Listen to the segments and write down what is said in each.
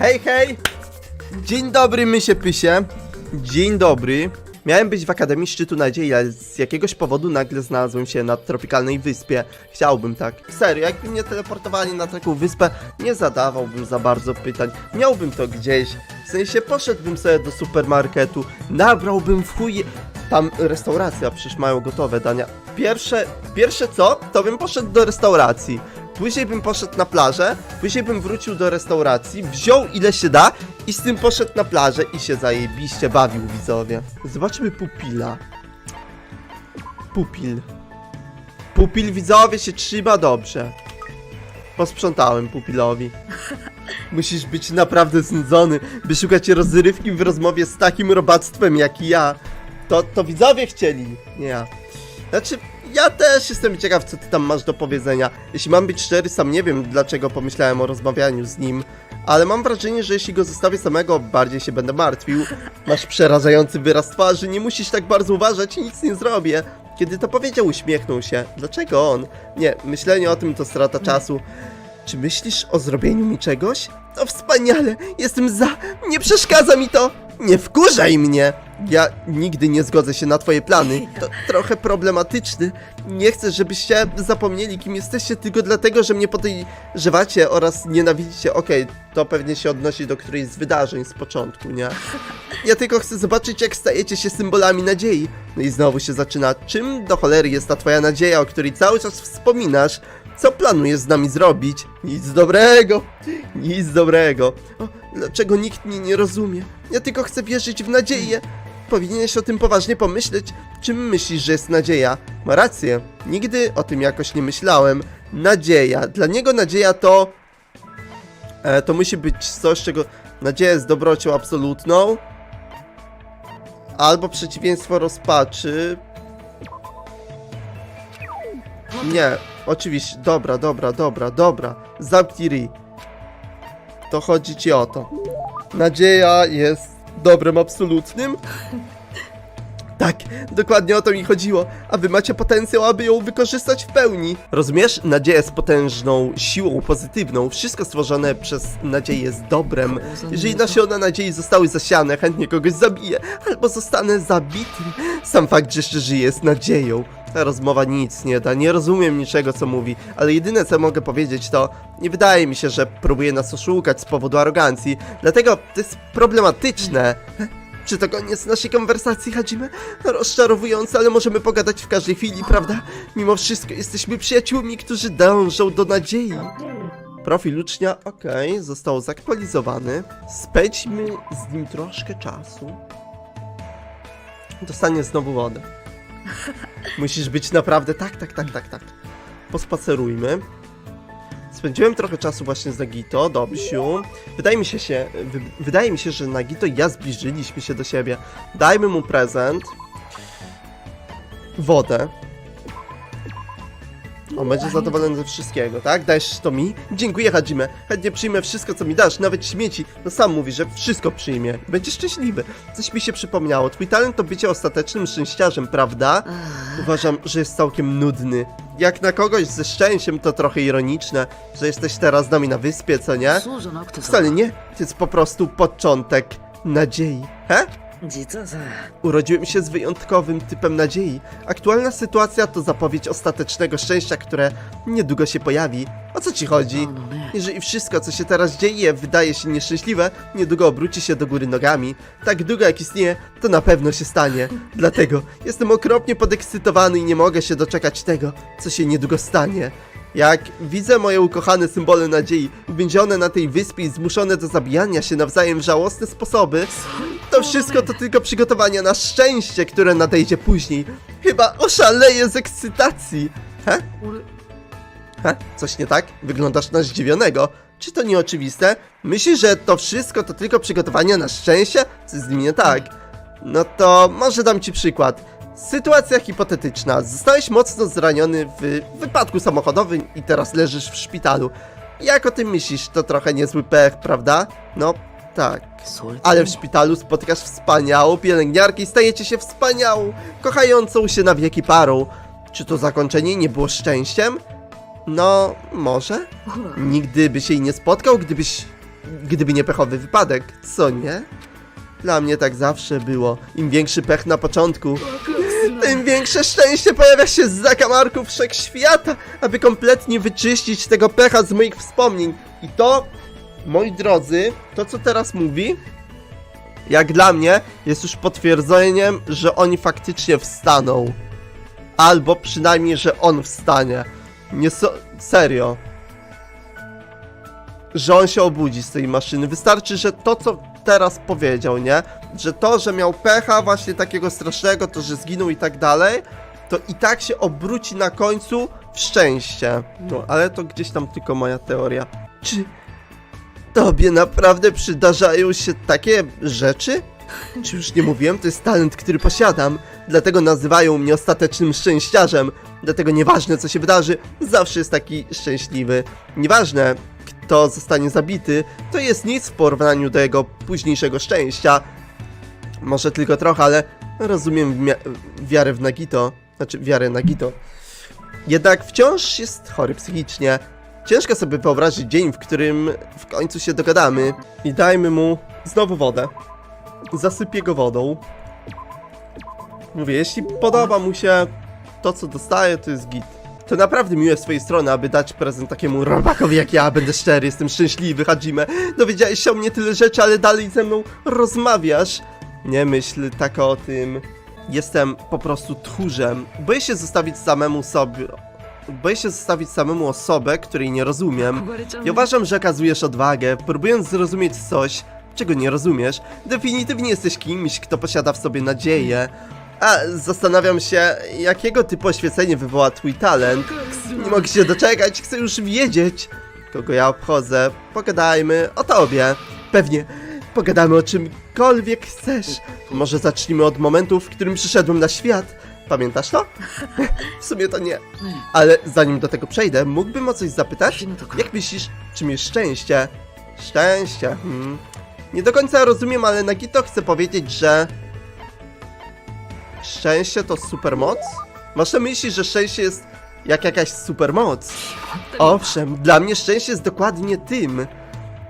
Hej, hej! Dzień dobry, mysie pysie. Dzień dobry. Miałem być w Akademii Szczytu Nadziei, ale z jakiegoś powodu nagle znalazłem się na tropikalnej wyspie. Chciałbym tak. Serio, jakby mnie teleportowali na taką wyspę, nie zadawałbym za bardzo pytań. Miałbym to gdzieś. W sensie poszedłbym sobie do supermarketu, nabrałbym w chuj... Tam restauracja, przecież mają gotowe dania. Pierwsze, pierwsze co, to bym poszedł do restauracji. Później bym poszedł na plażę, później bym wrócił do restauracji, wziął ile się da i z tym poszedł na plażę i się zajebiście bawił widzowie. Zobaczmy pupila. Pupil. Pupil widzowie się trzyma dobrze. Posprzątałem pupilowi. Musisz być naprawdę znudzony, by szukać rozrywki w rozmowie z takim robactwem jak ja. To, to widzowie chcieli, nie ja. Znaczy, ja też jestem ciekaw, co ty tam masz do powiedzenia. Jeśli mam być szczery, sam nie wiem, dlaczego pomyślałem o rozmawianiu z nim, ale mam wrażenie, że jeśli go zostawię samego, bardziej się będę martwił. Masz przerażający wyraz twarzy, nie musisz tak bardzo uważać, nic nie zrobię. Kiedy to powiedział, uśmiechnął się. Dlaczego on? Nie, myślenie o tym to strata czasu. Czy myślisz o zrobieniu mi czegoś? To wspaniale! Jestem za! Nie przeszkadza mi to! Nie wkurzaj mnie! Ja nigdy nie zgodzę się na twoje plany. To trochę problematyczny. Nie chcę, żebyście zapomnieli, kim jesteście, tylko dlatego, że mnie podejrzewacie oraz nienawidzicie. Okej, to pewnie się odnosi do którejś z wydarzeń z początku, nie? Ja tylko chcę zobaczyć, jak stajecie się symbolami nadziei. No i znowu się zaczyna. Czym do cholery jest ta twoja nadzieja, o której cały czas wspominasz? Co planujesz z nami zrobić? Nic dobrego! Nic dobrego. O, dlaczego nikt mnie nie rozumie? Ja tylko chcę wierzyć w nadzieję. Powinieneś o tym poważnie pomyśleć. Czym myślisz, że jest nadzieja? Ma rację. Nigdy o tym jakoś nie myślałem. Nadzieja. Dla niego nadzieja to... E, to musi być coś, czego... Nadzieja jest dobrocią absolutną. Albo przeciwieństwo rozpaczy. Nie, oczywiście. Dobra, dobra, dobra, dobra. Zamknij ryj. To chodzi ci o to. Nadzieja jest dobrem absolutnym? Tak, dokładnie o to mi chodziło, a wy macie potencjał, aby ją wykorzystać w pełni. Rozumiesz? Nadzieja jest potężną siłą pozytywną. Wszystko stworzone przez nadzieję jest dobrem. Jeżeli nasiona nadziei zostały zasiane, chętnie kogoś zabiję, albo zostanę zabity. Sam fakt, że jeszcze żyję jest nadzieją. Ta rozmowa nic nie da, nie rozumiem niczego co mówi, ale jedyne co mogę powiedzieć to nie wydaje mi się, że próbuje nas oszukać z powodu arogancji, dlatego to jest problematyczne. Czy to koniec naszej konwersacji, Hadzimy? Rozczarowujące, ale możemy pogadać w każdej chwili, prawda? Mimo wszystko jesteśmy przyjaciółmi, którzy dążą do nadziei. Profil ucznia, okej, został zaktualizowany. Spędźmy z nim troszkę czasu. Dostanie znowu wodę. Musisz być naprawdę tak, tak, tak, tak, tak. Pospacerujmy. Spędziłem trochę czasu właśnie z Nagito, Dobsiu. Wydaje mi się, się wy, wydaje mi się, że Nagito i ja zbliżyliśmy się do siebie. Dajmy mu prezent. Wodę. On będzie zadowolony ze wszystkiego, tak? Dajesz to mi? Dziękuję, Hadzime. Chętnie przyjmę wszystko, co mi dasz, nawet śmieci. No sam mówi, że wszystko przyjmie. Będzie szczęśliwy. Coś mi się przypomniało. Twój talent to bycie ostatecznym szczęściarzem, prawda? Uważam, że jest całkiem nudny. Jak na kogoś ze szczęściem to trochę ironiczne, że jesteś teraz z nami na wyspie, co nie? Wcale nie. To jest po prostu początek nadziei. He? Urodziłem się z wyjątkowym typem nadziei. Aktualna sytuacja to zapowiedź ostatecznego szczęścia, które niedługo się pojawi. O co ci chodzi? Jeżeli wszystko, co się teraz dzieje, wydaje się nieszczęśliwe, niedługo obróci się do góry nogami. Tak długo jak istnieje, to na pewno się stanie. Dlatego jestem okropnie podekscytowany i nie mogę się doczekać tego, co się niedługo stanie. Jak widzę moje ukochane symbole nadziei uwięzione na tej wyspie i zmuszone do zabijania się nawzajem w żałosne sposoby, to wszystko to tylko przygotowania na szczęście, które nadejdzie później. Chyba oszaleję z ekscytacji. He? 俺 He? Coś nie tak? Wyglądasz na zdziwionego. Czy to nieoczywiste? Myślisz, że to wszystko to tylko przygotowania na szczęście? Co z nim nie tak? No to może dam ci przykład. Sytuacja hipotetyczna. Zostałeś mocno zraniony w wypadku samochodowym i teraz leżysz w szpitalu. Jak o tym myślisz? To trochę niezły pech, prawda? No, tak. Ale w szpitalu spotkasz wspaniałą pielęgniarkę i stajecie się wspaniałą, kochającą się na wieki parą. Czy to zakończenie nie było szczęściem? No, może? Nigdy byś jej nie spotkał, gdybyś... Gdyby nie pechowy wypadek, co nie? Dla mnie tak zawsze było. Im większy pech na początku, tym większe szczęście pojawia się z zakamarków wszechświata, aby kompletnie wyczyścić tego pecha z moich wspomnień. I to, moi drodzy, to co teraz mówi, jak dla mnie, jest już potwierdzeniem, że oni faktycznie wstaną. Albo przynajmniej, że on wstanie. Nie so... serio. Że on się obudzi z tej maszyny. Wystarczy, że to, co teraz powiedział, nie? Że to, że miał pecha właśnie takiego strasznego, to, że zginął i tak dalej, to i tak się obróci na końcu w szczęście. No, ale to gdzieś tam tylko moja teoria. Czy tobie naprawdę przydarzają się takie rzeczy? Czy już nie mówiłem, to jest talent, który posiadam, dlatego nazywają mnie ostatecznym szczęściarzem. Dlatego nieważne co się wydarzy, zawsze jest taki szczęśliwy. Nieważne kto zostanie zabity, to jest nic w porównaniu do jego późniejszego szczęścia. Może tylko trochę, ale rozumiem wiarę w Nagito, znaczy wiarę Nagito. Jednak wciąż jest chory psychicznie. Ciężko sobie wyobrazić dzień, w którym w końcu się dogadamy i dajmy mu znowu wodę. Zasypię go wodą. Mówię, jeśli podoba mu się to, co dostaje, to jest git. To naprawdę miłe z twojej strony, aby dać prezent takiemu robakowi jak ja. Będę szczery, jestem szczęśliwy, Hadzime. Dowiedziałeś się o mnie tyle rzeczy, ale dalej ze mną rozmawiasz. Nie myśl tak o tym. Jestem po prostu tchórzem. Boję się zostawić samemu sobie... Boję się zostawić samemu osobę, której nie rozumiem. Ja uważam, że okazujesz odwagę, próbując zrozumieć coś, czego nie rozumiesz. Definitywnie jesteś kimś, kto posiada w sobie nadzieję. A zastanawiam się, jakiego typu oświecenie wywoła twój talent. Nie mogę się doczekać, chcę już wiedzieć, kogo ja obchodzę. Pogadajmy o tobie. Pewnie, pogadamy o czymkolwiek chcesz. Może zacznijmy od momentu, w którym przyszedłem na świat. Pamiętasz to? W sumie to nie. Ale zanim do tego przejdę, mógłbym o coś zapytać? Jak myślisz, czym jest szczęście? Szczęście, hmm. Nie do końca rozumiem, ale Nagito chce powiedzieć, że... Szczęście to supermoc? Masz na myśli, że szczęście jest jak jakaś supermoc? Owszem, dla mnie szczęście jest dokładnie tym.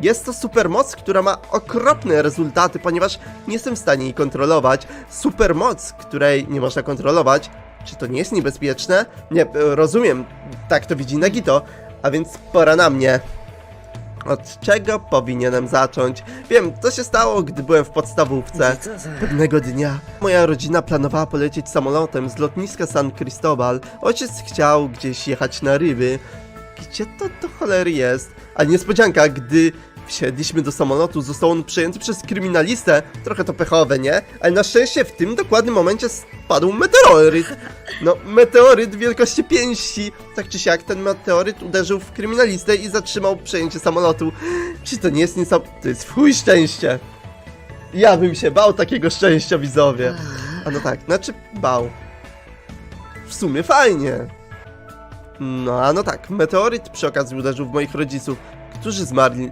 Jest to supermoc, która ma okropne rezultaty, ponieważ nie jestem w stanie jej kontrolować. Supermoc, której nie można kontrolować. Czy to nie jest niebezpieczne? Nie, rozumiem. Tak to widzi Nagito. A więc pora na mnie. Od czego powinienem zacząć? Wiem, co się stało, gdy byłem w podstawówce. Pewnego dnia moja rodzina planowała polecieć samolotem z lotniska San Cristobal. Ojciec chciał gdzieś jechać na ryby. Gdzie to do cholery jest? A niespodzianka, gdy wsiedliśmy do samolotu, został on przejęty przez kryminalistę. Trochę to pechowe, nie? Ale na szczęście w tym dokładnym momencie spadł meteoryt. No, meteoryt wielkości pięści. Tak czy siak, ten meteoryt uderzył w kryminalistę i zatrzymał przejęcie samolotu. Czy to nie jest niesam... To jest chuj szczęście. Ja bym się bał takiego szczęścia, widzowie. A no tak, znaczy bał. W sumie fajnie. No, a no tak, meteoryt przy okazji uderzył w moich rodziców, którzy zmarli.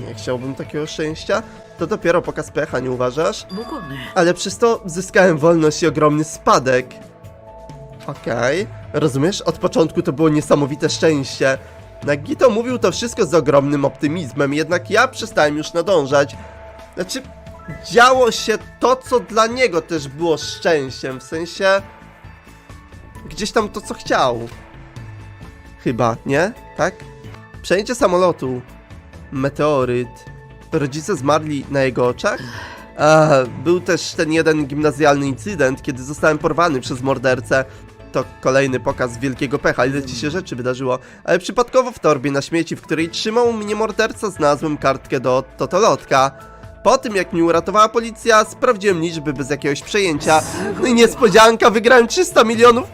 Nie chciałbym takiego szczęścia. To dopiero pokaz pecha, nie uważasz? Dokładnie. Ale przez to zyskałem wolność i ogromny spadek. Okej, rozumiesz? Od początku to było niesamowite szczęście. Nagito mówił to wszystko z ogromnym optymizmem, jednak ja przestałem już nadążać. Znaczy, działo się to, co dla niego też było szczęściem, w sensie... Gdzieś tam to, co chciał. Chyba, nie? Tak? Przejęcie samolotu. Meteoryt. Rodzice zmarli na jego oczach? A, był też ten jeden gimnazjalny incydent, kiedy zostałem porwany przez mordercę. To kolejny pokaz wielkiego pecha, ile ci się rzeczy wydarzyło. Ale przypadkowo w torbie na śmieci, w której trzymał mnie morderca, znalazłem kartkę do Totolotka. Po tym, jak mnie uratowała policja, sprawdziłem liczby bez jakiegoś przejęcia. No i niespodzianka, wygrałem 300 milionów.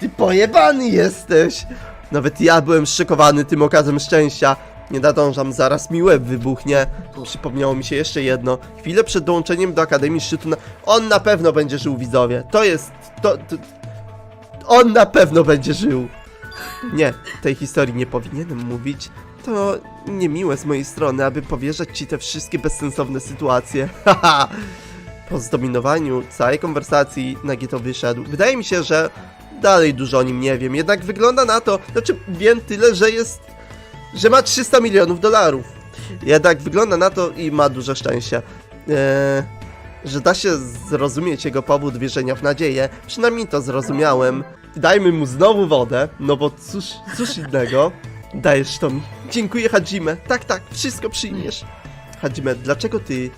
Ty pojebany jesteś! Nawet ja byłem szokowany tym okazem szczęścia. Nie nadążam, zaraz mi łeb wybuchnie. Przypomniało mi się jeszcze jedno. Chwilę przed dołączeniem do Akademii Szczytu na... On na pewno będzie żył, widzowie. To jest... To, to... On na pewno będzie żył. Nie, tej historii nie powinienem mówić. To niemiłe z mojej strony, aby powierzać ci te wszystkie bezsensowne sytuacje. Haha. Po zdominowaniu całej konwersacji Nagito wyszedł. Wydaje mi się, że dalej dużo o nim nie wiem, jednak wygląda na to, znaczy wiem tyle, że jest, że ma 300 milionów dolarów. Jednak wygląda na to i ma duże szczęście. E, że da się zrozumieć jego powód wierzenia w nadzieję. Przynajmniej to zrozumiałem. Dajmy mu znowu wodę, no bo cóż, cóż innego. Dajesz to mi. Dziękuję, Hadzime. Tak, tak, wszystko przyjmiesz. Hadzime, dlaczego ty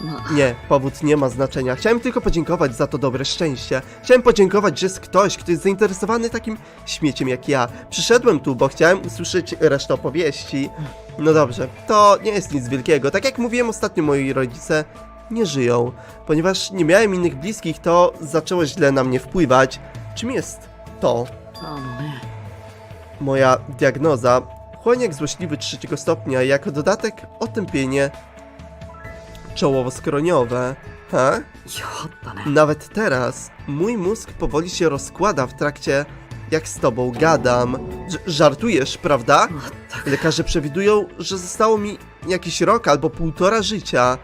No, nie, powód nie ma znaczenia. Chciałem tylko podziękować za to dobre szczęście. Chciałem podziękować, że jest ktoś, kto jest zainteresowany takim śmieciem jak ja. Przyszedłem tu, bo chciałem usłyszeć resztę opowieści. No dobrze, to nie jest nic wielkiego. Tak jak mówiłem ostatnio, moi rodzice nie żyją. Ponieważ nie miałem innych bliskich, to zaczęło źle na mnie wpływać. Czym jest to? Moja diagnoza chłoniak złośliwy trzeciego stopnia, jako dodatek otępienie czołowo-skroniowe. Ha? Nawet teraz mój mózg powoli się rozkłada w trakcie jak z tobą gadam. Ż żartujesz, prawda? No tak. Lekarze przewidują, że zostało mi jakiś rok albo półtora życia.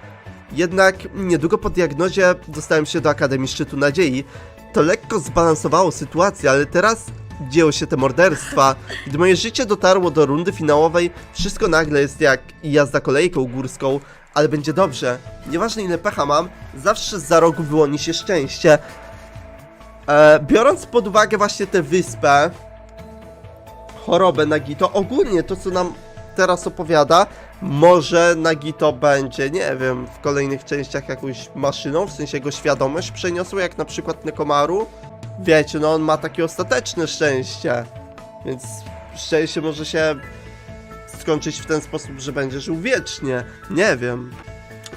Jednak niedługo po diagnozie dostałem się do Akademii Szczytu Nadziei. To lekko zbalansowało sytuację, ale teraz dzieją się te morderstwa. Gdy moje życie dotarło do rundy finałowej, wszystko nagle jest jak jazda kolejką górską, ale będzie dobrze. Nieważne ile pecha mam, zawsze za rogu wyłoni się szczęście. E, biorąc pod uwagę właśnie tę wyspę, chorobę Nagito, ogólnie to co nam teraz opowiada, może Nagito będzie, nie wiem, w kolejnych częściach jakąś maszyną, w sensie jego świadomość przeniosło, jak na przykład Nekomaru wiecie, no on ma takie ostateczne szczęście. Więc szczęście może się skończyć w ten sposób, że będzie żył wiecznie. Nie wiem.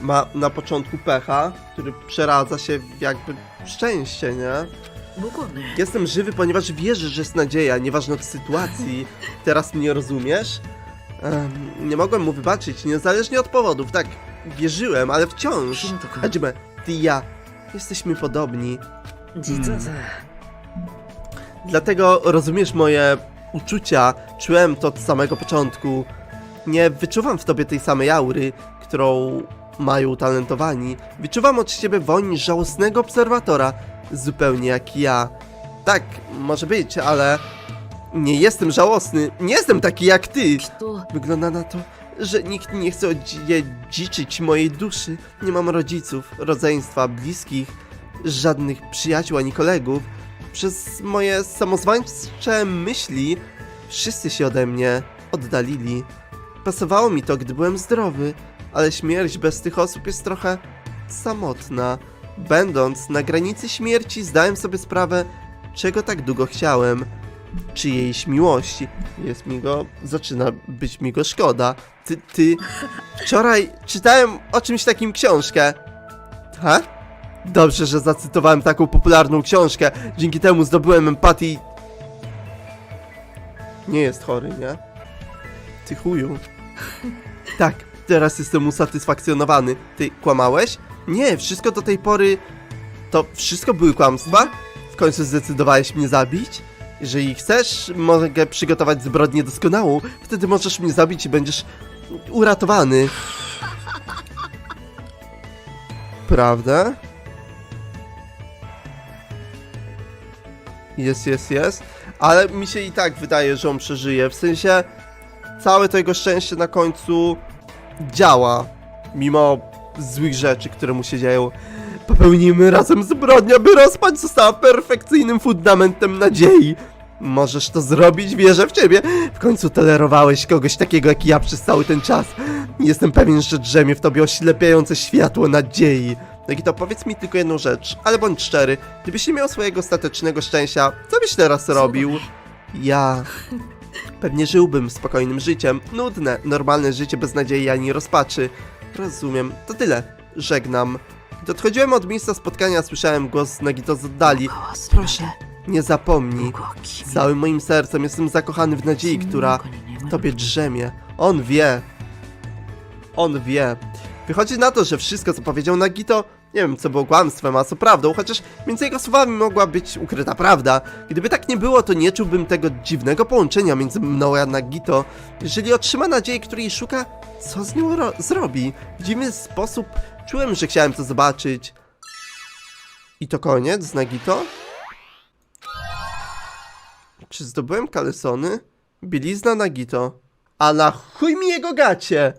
Ma na początku pecha, który przeradza się jakby szczęście, nie? Bogony. Jestem żywy, ponieważ wierzę, że jest nadzieja, nieważne od sytuacji. Teraz mnie rozumiesz? Um, nie mogłem mu wybaczyć, niezależnie od powodów, tak. Wierzyłem, ale wciąż. Chodźmy. ty i ja jesteśmy podobni. Hmm. Dlatego rozumiesz moje uczucia, czułem to od samego początku. Nie wyczuwam w tobie tej samej aury, którą mają utalentowani. Wyczuwam od ciebie woń żałosnego obserwatora, zupełnie jak ja. Tak, może być, ale nie jestem żałosny, nie jestem taki jak ty. Wygląda na to, że nikt nie chce odziedziczyć mojej duszy. Nie mam rodziców, rodzeństwa, bliskich, żadnych przyjaciół ani kolegów. Przez moje samozwańcze myśli wszyscy się ode mnie oddalili. Pasowało mi to, gdy byłem zdrowy, ale śmierć bez tych osób jest trochę samotna. Będąc na granicy śmierci, zdałem sobie sprawę, czego tak długo chciałem. Czyjejś miłości. Jest mi go, zaczyna być mi go szkoda. Ty, ty, wczoraj czytałem o czymś takim książkę. Ha? Dobrze, że zacytowałem taką popularną książkę. Dzięki temu zdobyłem empatię. Nie jest chory, nie? Ty chuju. Tak, teraz jestem usatysfakcjonowany. Ty kłamałeś? Nie, wszystko do tej pory. To wszystko były kłamstwa? W końcu zdecydowałeś mnie zabić? Jeżeli chcesz, mogę przygotować zbrodnię doskonałą. Wtedy możesz mnie zabić i będziesz uratowany. Prawda? Jest, jest, jest. Ale mi się i tak wydaje, że on przeżyje. W sensie, całe to jego szczęście na końcu działa. Mimo złych rzeczy, które mu się dzieją. Popełnimy razem zbrodnię, by rozpać została perfekcyjnym fundamentem nadziei. Możesz to zrobić, wierzę w ciebie. W końcu tolerowałeś kogoś takiego jak ja przez cały ten czas. Jestem pewien, że drzemie w tobie oślepiające światło nadziei. No Nagito, powiedz mi tylko jedną rzecz, ale bądź szczery. Gdybyś nie miał swojego ostatecznego szczęścia, co byś teraz robił? Ja... Pewnie żyłbym spokojnym życiem. Nudne, normalne życie bez nadziei ani rozpaczy. Rozumiem. To tyle. Żegnam. Gdy odchodziłem od miejsca spotkania, słyszałem głos no Nagito z oddali. Proszę, nie zapomnij. Całym moim sercem jestem zakochany w nadziei, która tobie drzemie. On wie. On wie. Wychodzi na to, że wszystko, co powiedział Nagito, nie wiem, co było kłamstwem, a co prawdą, chociaż między jego słowami mogła być ukryta prawda. Gdyby tak nie było, to nie czułbym tego dziwnego połączenia między mną a Nagito. Jeżeli otrzyma nadzieję, której szuka, co z nią ro- zrobi? W dziwny sposób czułem, że chciałem to zobaczyć. I to koniec z Nagito? Czy zdobyłem kalesony? Bielizna Nagito. A na chuj mi jego gacie!